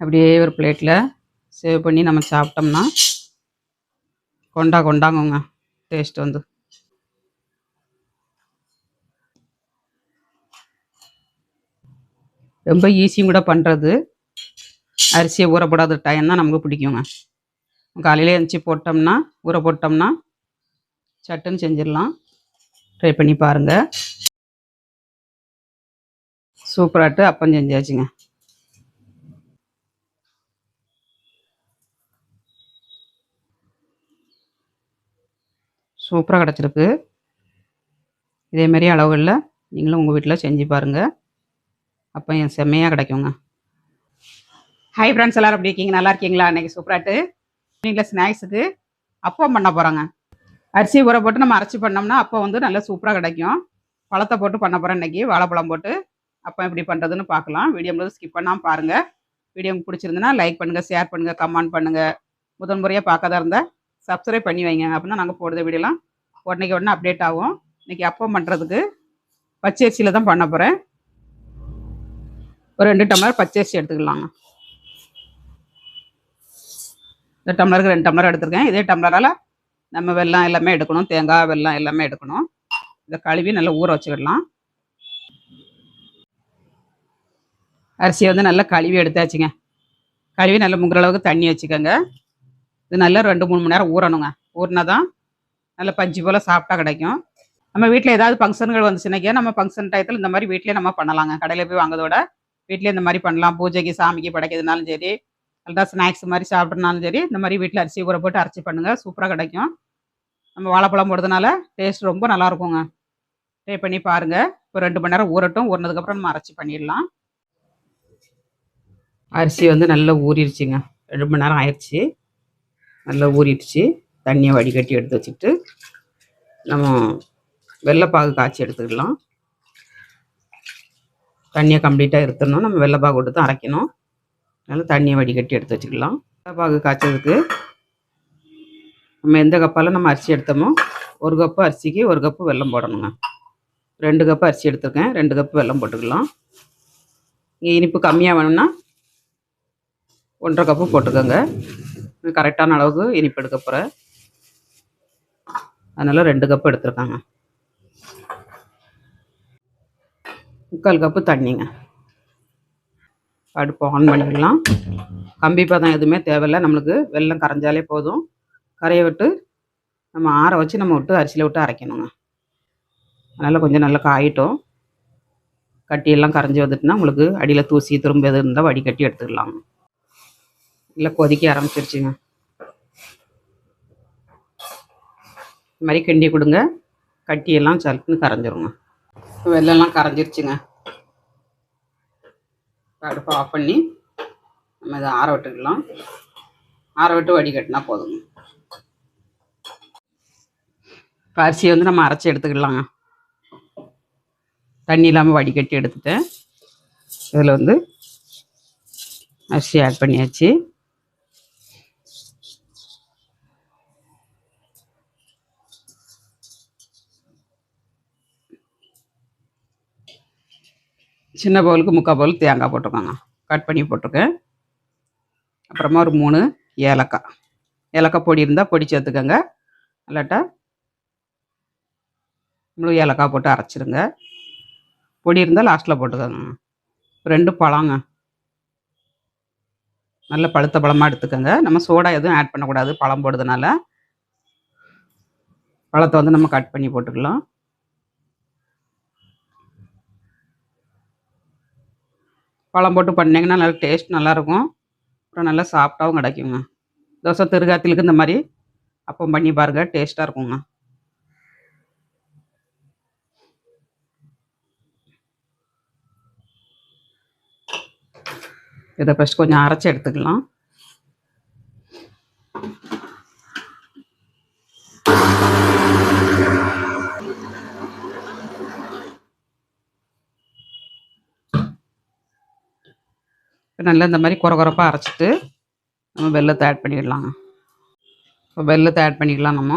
அப்படியே ஒரு பிளேட்டில் சேவ் பண்ணி நம்ம சாப்பிட்டோம்னா கொண்டா கொண்டாங்குங்க. டேஸ்ட் வந்து. ரொம்ப ஈஸியும் கூட பண்ணுறது அரிசியை ஊறப்படாத டைம் தான் நமக்கு பிடிக்குங்க. காலையில் எழுந்துச்சி போட்டோம்னா ஊற போட்டோம்னா சட்டுன்னு செஞ்சிடலாம். ட்ரை பண்ணி பாருங்கள் சூப்பராட்டு அப்பம் செஞ்சாச்சுங்க. சூப்பராக கிடச்சிருக்கு. இதேமாரி அளவுகளில் நீங்களும் உங்கள் வீட்டில் செஞ்சு பாருங்கள் அப்போ என் செம்மையாக கிடைக்குங்க. ஹை ஃப்ரெண்ட்ஸ் எல்லோரும் எப்படி இருக்கீங்க? நல்லா இருக்கீங்களா? அன்றைக்கி சூப்பராட்டு ஈவினிங்கில் ஸ்நாக்ஸுக்கு அப்பம் பண்ண போகிறோங்க அரிசி ஊற போட்டு நம்ம அரைச்சி பண்ணோம்னா அப்போ வந்து நல்லா சூப்பராக கிடைக்கும். பழத்தை போட்டு பண்ண போகிறேன் இன்றைக்கி வாழைப்பழம் போட்டு. அப்போ எப்படி பண்ணுறதுன்னு பார்க்கலாம். வீடியோ முழுவதும் ஸ்கிப் பண்ணாமல் பாருங்கள் வீடியோ உங்களுக்கு பிடிச்சிருந்துன்னா லைக் பண்ணுங்கள் ஷேர் பண்ணுங்கள் கமெண்ட் பண்ணுங்கள் முதன் முறையாக பார்க்காத இருந்தால் சப்ஸ்கிரைப் பண்ணி வைங்க. அப்படின்னா நாங்கள் போடுற வீடியோலாம் உடனே உடனே அப்டேட் ஆகும். இன்றைக்கி அப்பம் பண்ணுறதுக்கு பச்சரிசியில் தான் பண்ண போகிறேன் ஒரு ரெண்டு டம்ளர் பச்சரிசி எடுத்துக்கலாங்க. இந்த டம்ளருக்கு ரெண்டு டம்ளர் எடுத்துருக்கேன். இதே டம்ளரால் நம்ம வெல்லம் எல்லாமே எடுக்கணும். தேங்காய் வெல்லம் எல்லாமே எடுக்கணும். இதை கழுவி நல்லா ஊற வச்சுக்கிடலாம். அரிசியை வந்து நல்லா கழுவி எடுத்தாச்சுங்க. கழுவி நல்லா முங்குற அளவுக்கு தண்ணி வச்சுக்கோங்க. இது நல்லா ரெண்டு மூணு மணி நேரம் ஊறணுங்க. ஊறினா தான் நல்ல பஞ்சு போல் சாப்பிட்டா கிடைக்கும். நம்ம வீட்டில் ஏதாவது ஃபங்க்ஷன்கள் வந்துச்சுனாக்கா நம்ம ஃபங்க்ஷன் டயத்தில் இந்த மாதிரி வீட்டிலே நம்ம பண்ணலாங்க. கடையில் போய் வாங்குறதோட வீட்டிலே இந்த மாதிரி பண்ணலாம். பூஜைக்கு சாமிக்கு படைக்கிறதுனாலும் சரி நல்லா ஸ்நாக்ஸ் மாதிரி சாப்பிட்றனாலும் சரி இந்த மாதிரி வீட்டில் அரிசி ஊற போட்டு அரைச்சி பண்ணுங்கள் சூப்பராக கிடைக்கும். நம்ம வாழைப்பழம் போடுறதுனால டேஸ்ட் ரொம்ப நல்லா இருக்குங்க. ட்ரை பண்ணி பாருங்கள் இப்போ ரெண்டு மணி நேரம் ஊறட்டும். ஊறினதுக்கப்புறம் நம்ம அரைச்சி பண்ணிடலாம். அரிசி வந்து நல்லா ஊறிடுச்சிங்க ரெண்டு மணி நேரம் ஆயிடுச்சு நல்லா ஊறிடுச்சு. தண்ணியை வடிகட்டி எடுத்து வச்சுக்கிட்டு நம்ம வெள்ளைப்பாகு காய்ச்சி எடுத்துக்கலாம். தண்ணியை கம்ப்ளீட்டாக எடுத்துடணும். நம்ம வெள்ளைப்பாகு விட்டு தான் அரைக்கணும். அதனால் தண்ணியை வடிகட்டி எடுத்து வச்சுக்கலாம். வெள்ளைப்பாகு காய்ச்சதுக்கு நம்ம எந்த கப்பால் நம்ம அரிசி எடுத்தோமோ ஒரு கப்பு அரிசிக்கு ஒரு கப்பு வெல்லம் போடணுங்க. ரெண்டு கப்பு அரிசி எடுத்துருக்கேன். ரெண்டு கப்பு வெல்லம் போட்டுக்கலாம். இங்கே இனிப்பு கம்மியாக வேணும்னா ஒன்றரை கப்பு போட்டுக்கோங்க. கரெக்டான அளவுக்கு இனிப்பு எடுக்க போகிறேன் அதனால் ரெண்டு கப்பு எடுத்துருக்காங்க. முக்கால் கப்பு தண்ணிங்க. அடுப்பு ஆன் பண்ணிக்கலாம் கம்பி பதம் எதுவுமே தேவையில்லை. நம்மளுக்கு வெள்ளம் கரைஞ்சாலே போதும். கரையை விட்டு நம்ம ஆற வச்சு நம்ம விட்டு அரிசியில் விட்டு அரைக்கணுங்க. அதனால் கொஞ்சம் நல்லா காயிட்டோம். கட்டியெல்லாம் கரைஞ்சி வந்துட்டுனா உங்களுக்கு அடியில் தூசி திரும்ப எது இருந்தால் வடிகட்டி எடுத்துக்கலாம் இல்லை கொதிக்க ஆரம்பிச்சிருச்சுங்க. இந்த மாதிரி கிண்டி கொடுங்க. கட்டியெல்லாம் சலுக்குன்னு கரைஞ்சிருங்க. வெள்ளெல்லாம் கரைஞ்சிருச்சுங்க. அடுப்பை ஆஃப் பண்ணி நம்ம இதை ஆற விட்டுக்கலாம். ஆற விட்டு வடிகட்டினா போதுங்க. இப்போ அரிசியை வந்து நம்ம அரைச்சி எடுத்துக்கலாங்க. தண்ணி இல்லாமல் வடிகட்டி எடுத்துட்டேன். இதில் வந்து அரிசி ஆட் பண்ணியாச்சு. சின்ன பவுலுக்கு முக்கால் பவுல் தேங்காய் போட்டுக்கோங்க கட் பண்ணி போட்டிருக்கேன். அப்புறமா ஒரு மூணு ஏலக்காய். ஏலக்காய் பொடி இருந்தால் பொடி சேர்த்துக்கோங்க. இல்லாட்டா முழு ஏலக்காய் போட்டு அரைச்சிருங்க. பொடி இருந்தால் லாஸ்ட்டில் போட்டுக்கோங்க. ரெண்டு பழங்க. நல்ல பழுத்த பழமாக எடுத்துக்கோங்க. நம்ம சோடா எதுவும் ஆட் பண்ணக்கூடாது. பழம் போடுறதுனால. பழத்தை வந்து நம்ம கட் பண்ணி போட்டுக்கலாம். பழம் போட்டு பண்ணிங்கன்னா நல்லா டேஸ்ட் நல்லாயிருக்கும். அப்புறம் நல்லா சாஃப்டாகவும் கிடைக்குங்க. தோசை திருகாத்திலுக்கு இந்த மாதிரி அப்பம் பண்ணி பாருங்கள் டேஸ்ட்டாக இருக்குங்க. இதை ஃபஸ்ட் கொஞ்சம் அரைச்சி எடுத்துக்கலாம். நல்லா இந்த மாதிரி குறை குறைப்பாக அரைச்சிட்டு நம்ம வெள்ளத்தை ஆட் பண்ணிடலாங்க. இப்போ வெள்ளத்தை ஆட் பண்ணிக்கலாம் நம்ம.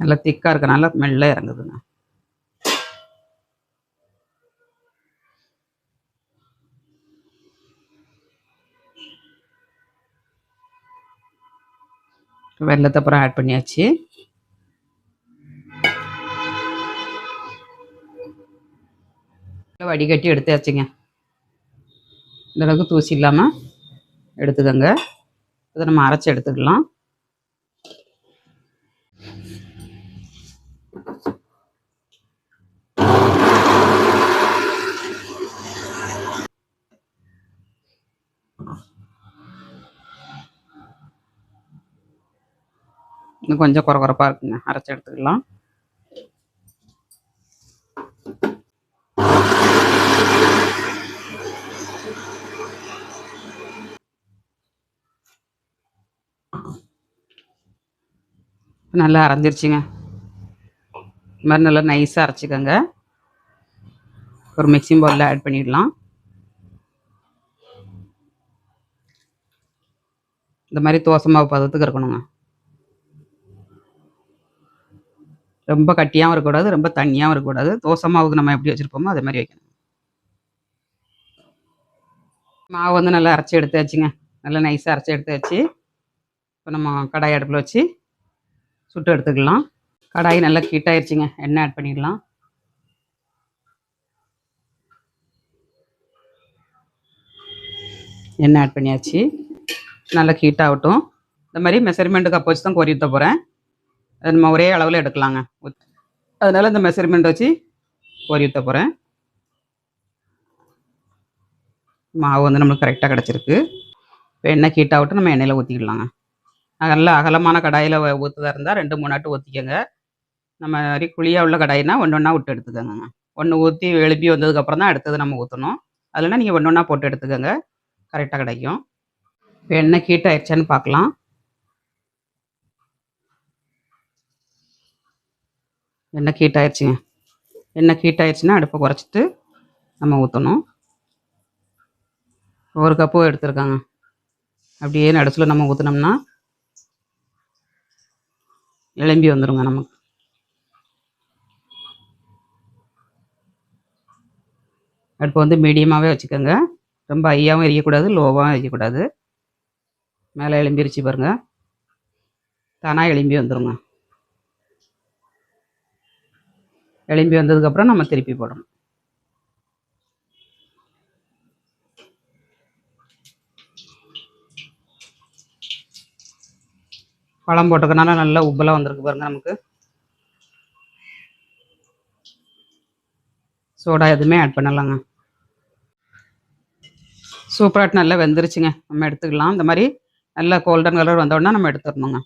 நல்லா திக்காக இருக்கனால மெல்ல இறங்குதுங்க. வெள்ளத்தை அப்புறம் ஆட் பண்ணியாச்சு. வடிகட்டி எடுத்தாச்சுங்க. இந்த அளவுக்கு தூசி இல்லாமல் எடுத்துக்கோங்க. இதை நம்ம அரைச்சி எடுத்துக்கலாம். இன்னும் கொஞ்சம் குறை குறைப்பாக இருக்குங்க. அரைச்சி எடுத்துக்கலாம். நல்லா அரைஞ்சிருச்சுங்க. இது மாதிரி நல்லா நைஸாக அரைச்சிக்கோங்க. ஒரு மிக்சிங் பவுலில் ஆட் பண்ணிடலாம். இந்த மாதிரி தோசை மாவு பதத்துக்கு இருக்கணுங்க. ரொம்ப கட்டியாகவும் இருக்கக்கூடாது ரொம்ப தண்ணியாகவும் இருக்கக்கூடாது. தோசை மாவுக்கு நம்ம எப்படி வச்சுருப்போமோ அதே மாதிரி வைக்கணும். மாவு வந்து நல்லா அரைச்சி எடுத்து வச்சுங்க நல்லா நைஸாக அரைச்சி எடுத்து வச்சு இப்போ நம்ம கடாய் அடுப்பில் வச்சு சுட்டு எடுத்துக்கலாம். கடாய் நல்லா ஹீட் ஆயிடுச்சுங்க எண்ணெய் ஆட் பண்ணிடலாம்? எண்ணெய் ஆட் பண்ணியாச்சு? நல்லா ஹீட் ஆகட்டும். இந்த மாதிரி மெஷர்மெண்ட் கப் வச்சு தான் கோரி ஊற்ற போகிறேன் அது நம்ம ஒரே அளவில் எடுக்கலாங்க. அதனால் இந்த மெஷர்மெண்ட் வச்சு கோரி ஊற்ற போகிறேன் மாவு வந்து நம்மளுக்கு கரெக்டாக கிடச்சிருக்கு. இப்போ எண்ணெய் ஹீட் ஆகட்டும் நம்ம எண்ணெயில் ஊற்றிக்கலாங்க நல்ல அகலமான கடாயில் ஊற்றுதா இருந்தால் ரெண்டு மூணு நாட்டு ஊற்றிக்கோங்க நம்ம மாதிரி குழியாக உள்ள கடாயினா ஒன்று ஒன்றா விட்டு எடுத்துக்கோங்க. ஒன்று ஊற்றி எழுப்பி வந்ததுக்கப்புறம் தான் அடுத்தது நம்ம ஊற்றணும் அதில்னா நீங்கள் ஒன்று ஒன்றா போட்டு எடுத்துக்கோங்க. கரெக்டாக கிடைக்கும். இப்போ எண்ணெய் ஹீட் ஆயிடுச்சான்னு பார்க்கலாம். எண்ணெய் ஹீட் ஆயிடுச்சுங்க எண்ணெய் ஹீட் ஆயிடுச்சுன்னா அடுப்பை குறைச்சிட்டு நம்ம ஊற்றணும் ஒரு கப்பு எடுத்துருக்காங்க. அப்படியே நடுச்சில் நம்ம ஊற்றினோம்னா எலும்பி வந்துருங்க நமக்கு. அடுப்பு வந்து மீடியமாகவே வச்சுக்கோங்க. ரொம்ப ஹையாகவும் எரியக்கூடாது லோவாகவும் எரியக்கூடாது. மேலே எலும்பிருச்சு பாருங்க. தானாக எலும்பி வந்துருங்க. எலும்பி வந்ததுக்கப்புறம் நம்ம திருப்பி போடணும். பழம் போட்டுக்கனால நல்லா உப்பெல்லாம் வந்திருக்கு பாருங்க நமக்கு. சோடா எதுவுமே ஆட் பண்ணலாங்க. சூப்பராக நல்லா வெந்துருச்சுங்க. நம்ம எடுத்துக்கலாம். இந்த மாதிரி நல்லா கோல்டன் கலர் வந்தோடனே நம்ம எடுத்துடணுங்க.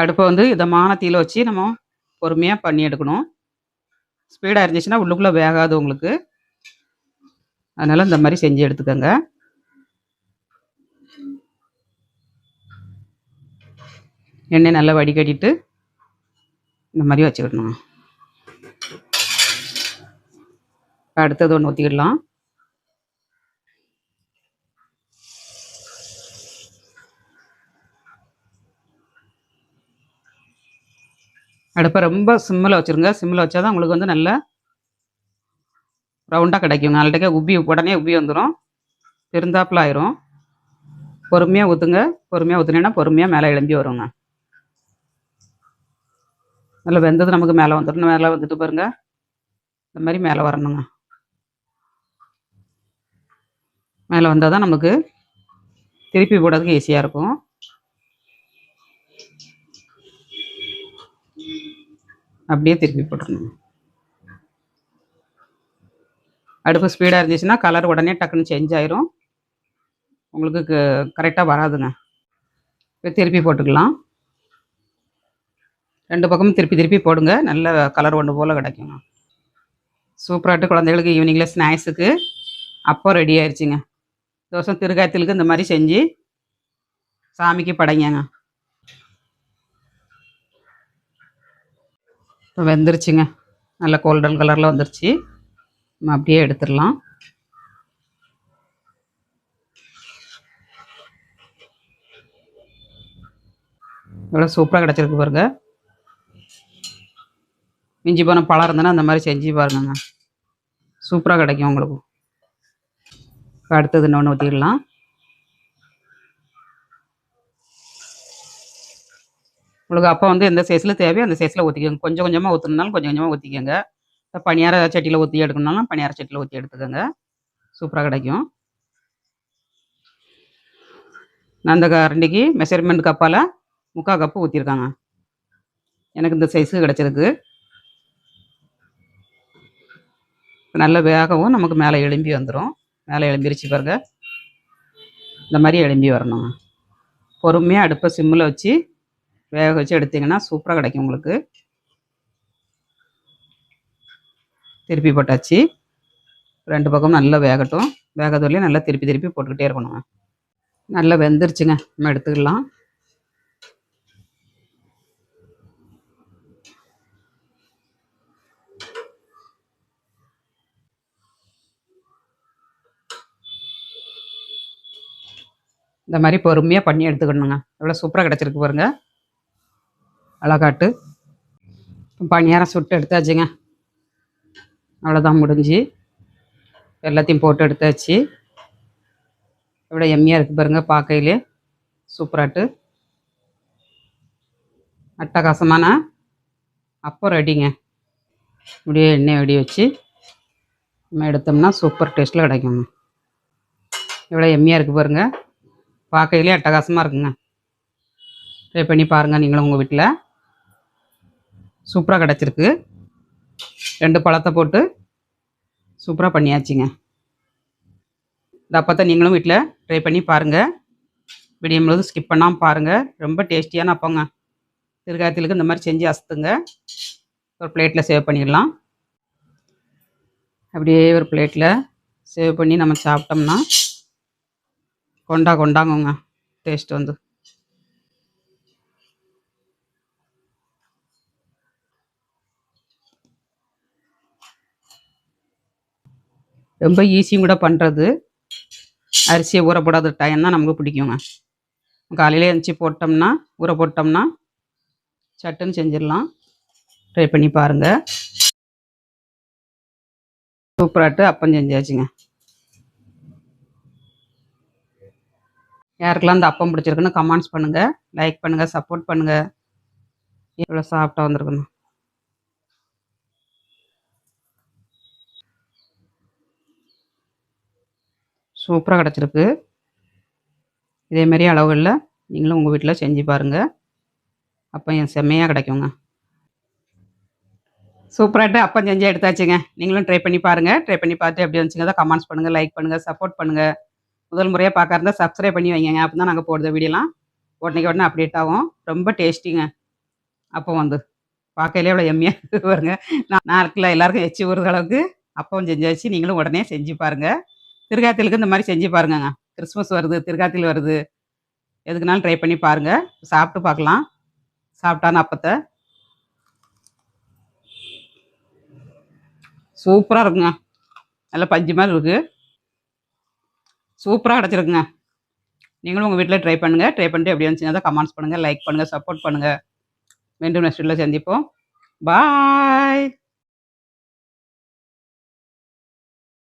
அடுப்பை வந்து இதமான தீயில் வச்சு நம்ம பொறுமையாக பண்ணி எடுக்கணும். ஸ்பீடாக இருந்துச்சுன்னா உள்ளுக்குள்ளே வேகாது உங்களுக்கு. அதனால் இந்த மாதிரி செஞ்சு எடுத்துக்கோங்க. எண்ணெய் நல்லா வடிகட்டிட்டு இந்த மாதிரி வச்சுக்கிடணும் இப்ப அடுத்தது ஒன்று ஊற்றிக்கிடலாம் அடுப்பை ரொம்ப சிம்மில் வச்சுருங்க. சிம்மில் வச்சா தான் உங்களுக்கு வந்து நல்ல ரவுண்டாக கிடைக்கும். நாளைக்கே உப்பி உடனே உப்பி வந்துடும் பெருந்தாப்பில் ஆயிரும். பொறுமையாக ஊற்றுங்க பொறுமையாக ஊற்றுனீங்கன்னா பொறுமையாக மேலே எழும்பி வருங்க. நல்லா வெந்தது நமக்கு மேலே வந்துடும் மேலே வந்துட்டு பாருங்க. இந்த மாதிரி மேலே வரணுங்க. மேலே வந்தால் தான் நமக்கு திருப்பி போடுறதுக்கு ஈஸியாக இருக்கும். அப்படியே திருப்பி போட்டுருணும் அடுப்பு ஸ்பீடாக இருந்துச்சுன்னா கலர் உடனே டக்குன்னு சேஞ்ச் ஆயிரும். உங்களுக்கு கரெக்டாக வராதுங்க. இப்போ திருப்பி போட்டுக்கலாம். ரெண்டு பக்கமும் திருப்பி திருப்பி போடுங்க. நல்ல கலர் ஒன்று போல் கிடைக்குங்க. சூப்பராகிட்டு குழந்தைகளுக்கு ஈவினிங்கில் ஸ்நாக்ஸுக்கு அப்போ ரெடி ஆயிடுச்சுங்க தோசை திருக்காய்த்தலுக்கு இந்த மாதிரி செஞ்சு சாமிக்கு படைங்கங்க இப்போ வெந்துருச்சுங்க. நல்ல கோல்டன் கலரில் வந்துருச்சு. நம்ம அப்படியே எடுத்துடலாம். எவ்வளோ சூப்பராக கிடச்சிருக்கு பாருங்க. மிஞ்சி போன பழம் இருந்ததுன்னா அந்த மாதிரி செஞ்சு பாருங்கங்க. சூப்பராக கிடைக்கும் உங்களுக்கு. அடுத்தது இன்னொன்று ஊற்றிடலாம் உங்களுக்கு அப்போ வந்து எந்த சைஸில் தேவையோ அந்த சைஸில் ஊற்றிக்கோங்க கொஞ்சம் கொஞ்சமாக ஊற்றணுனாலும் கொஞ்சம் கொஞ்சமாக ஊற்றிக்கோங்க இப்போ சட்டியில் ஊற்றி எடுக்கணுனாலும் பனியார சட்டியில் ஊற்றி எடுத்துக்கோங்க. சூப்பராக கிடைக்கும். நான் அந்த கரண்டிக்கு மெஷர்மெண்ட் கப்பால் முக்கால் கப்பு ஊற்றிருக்காங்க எனக்கு இந்த சைஸு கிடச்சிருக்கு. நல்ல வேகவும் நமக்கு மேலே எலும்பி வந்துடும் மேலே எலும்பிருச்சு பாருங்க. இந்த மாதிரி எலும்பி வரணுங்க பொறுமையாக அடுப்பை சிம்மில் வச்சு வேக வச்சு எடுத்தீங்கன்னா சூப்பராக கிடைக்கும் உங்களுக்கு. திருப்பி போட்டாச்சு. ரெண்டு பக்கமும் நல்லா வேகட்டும். வேகத்துலேயும் நல்லா திருப்பி திருப்பி போட்டுக்கிட்டே இருக்கணுங்க நல்லா வெந்துருச்சுங்க. நம்ம எடுத்துக்கலாம். இந்த மாதிரி பொறுமையாக பண்ணி எடுத்துக்கணுங்க. எவ்வளோ சூப்பராக கிடச்சிருக்கு பாருங்க. அழகாட்டு. பணியாரம் சுட்டு எடுத்தாச்சுங்க. அவ்வளோதான் முடிஞ்சு. எல்லாத்தையும் போட்டு எடுத்தாச்சு. எவ்வளோ எம்மியாக இருக்குது பாருங்க பார்க்கையிலே. சூப்பராட்டு. அட்டகாசமான அப்போ ரெடிங்க. இப்படியே எண்ணெய் வெடி வச்சு நம்ம எடுத்தோம்னா சூப்பர் டேஸ்ட்டில் கிடைக்குங்க. எவ்வளோ எம்மியாக இருக்குது பாருங்கள் பார்க்கையிலே அட்டகாசமாக இருக்குங்க. ட்ரை பண்ணி பாருங்கள் நீங்களும் உங்கள் வீட்டில் சூப்பராக கிடச்சிருக்கு. ரெண்டு பழத்தை போட்டு சூப்பராக பண்ணியாச்சுங்க. இந்த அப்பத்தை நீங்களும் வீட்டில் ட்ரை பண்ணி பாருங்கள் வீடியோ முழுவதும் ஸ்கிப் பண்ணாமல் பாருங்கள் ரொம்ப டேஸ்டியான அப்பங்க. திருக்காயத்திலுக்கு இந்த மாதிரி செஞ்சு அசத்துங்க. ஒரு பிளேட்டில் சேவ் பண்ணிடலாம். அப்படியே ஒரு பிளேட்டில் சேவ் பண்ணி நம்ம சாப்பிட்டோம்னா கொண்டா கொண்டாங்க டேஸ்ட் வந்து. ரொம்ப ஈஸியும் கூட பண்ணுறது அரிசியை ஊற போடாத டைம் தான் நமக்கு பிடிக்குங்க. காலையில் எழுந்துச்சி போட்டோம்னா ஊற போட்டோம்னா சட்டுன்னு செஞ்சிடலாம். ட்ரை பண்ணி பாருங்கள் சூப்பராட்டு அப்பம் செஞ்சாச்சுங்க. யாருக்கெல்லாம் இந்த அப்பம் பிடிச்சிருக்குன்னு கமெண்ட்ஸ் பண்ணுங்கள் லைக் பண்ணுங்கள் சப்போர்ட் பண்ணுங்கள் எவ்வளோ சாப்பிட்டா வந்திருக்கணும் சூப்பராக கிடச்சிருக்கு. இதேமாரி அளவுகளில் நீங்களும் உங்கள் வீட்டில் செஞ்சு பாருங்கள் அப்போ என் செம்மையாக கிடைக்குங்க. சூப்பராகிட்டு அப்போ செஞ்சு எடுத்தாச்சுங்க. நீங்களும் ட்ரை பண்ணி பாருங்கள் ட்ரை பண்ணி பார்த்து எப்படி வந்துச்சுங்க தான் கமெண்ட்ஸ் பண்ணுங்கள் லைக் பண்ணுங்கள் சப்போர்ட் பண்ணுங்கள் முதல் முறையாக பார்க்க இருந்தால் சப்ஸ்கிரைப் பண்ணி வைங்க. அப்போ தான் நாங்கள் போடுற வீடியோலாம். உடனே உடனே அப்டேட் ஆகும். ரொம்ப டேஸ்டிங்க அப்போ வந்து பார்க்கையிலே இவ்வளோ எம்மியாக வருங்க நான் நாளுக்குள்ள எல்லாருக்கும் எச்சி ஊறுற அளவுக்கு அப்பம் செஞ்சாச்சு நீங்களும் உடனே செஞ்சு பாருங்கள் திருக்காத்திலுக்கு இந்த மாதிரி செஞ்சு பாருங்கங்க. கிறிஸ்மஸ் வருது திருக்காத்தில் வருது. எதுக்குனாலும் ட்ரை பண்ணி பாருங்கள் சாப்பிட்டு பார்க்கலாம். சாப்பிட்டான அப்பத்தை. சூப்பராக இருக்குங்க. நல்லா பஞ்சு மாதிரி இருக்குது சூப்பராக கிடச்சிருக்குங்க. நீங்களும் உங்கள் வீட்டில் ட்ரை பண்ணுங்கள் ட்ரை பண்ணிட்டு எப்படி இருந்துச்சுன்னா கமெண்ட்ஸ் பண்ணுங்கள் லைக் பண்ணுங்கள் சப்போர்ட் பண்ணுங்கள் மீண்டும் நெக்ஸ்ட் வீட்டில் சந்திப்போம். பாய்